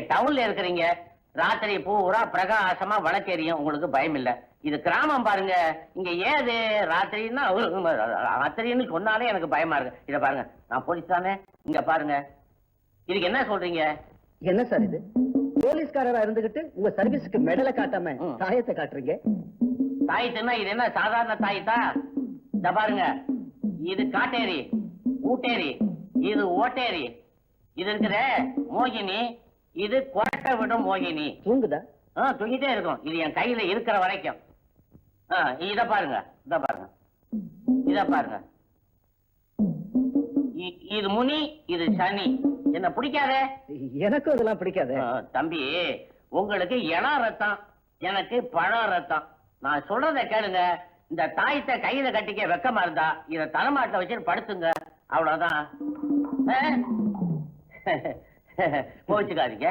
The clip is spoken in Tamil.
டவுன்ல இருக்கிறீங்க. ராத்திரி பூரா பிரகாசமா வழக்கெரியும் உங்களுக்கு பயம் இல்ல. இது கிராமம் பாருங்க. இங்க ஏது? ராத்திரின்னா ராத்திரின்னு சொன்னாலே எனக்கு பயமா இருக்கு. இத பாருங்க. நான் போலீஸ் தானே. இங்க பாருங்க. இதுக்கு என்ன சொல்றீங்க? என்ன சார் இது? போலீஸ்காரரா இருந்துகிட்டு உங்க சர்வீஸ்க்கு மெடலை காட்டாம ம். தாயத்தை காட்டுறீங்க? தாயத்துன்னா இது என்ன? சாதாரண தாயத்தா இந்த பாருங்க. இது காட்டேரி ஊட்டேரி இது ஓட்டேரி. இது இருக்கிற மோகினி இது கொரட்டை விடும் மோகினி. தூங்குதா? ஆ தூங்கிட்டே இருக்கும். இது என் கையில இருக்கிற வரைக்கும். ஆ இத பாருங்க இத பாருங்க. இத பாருங்க. இது முனி இது சனி. என்ன பிடிக்காதே? எனக்கும் இதெல்லாம் பிடிக்காது. தம்பி உங்களுக்கு இள ரத்தம் எனக்கு பழ ரத்தம். நான் சொல்றத கேளுங்க. இந்த தாயத்தை கையில கட்டிக்க வெக்கமா இருந்தா இத தலைமாட்ட வச்சு படுத்துங்க. அவ்வளவுதான்? கோவிச்சுக்காதீங்க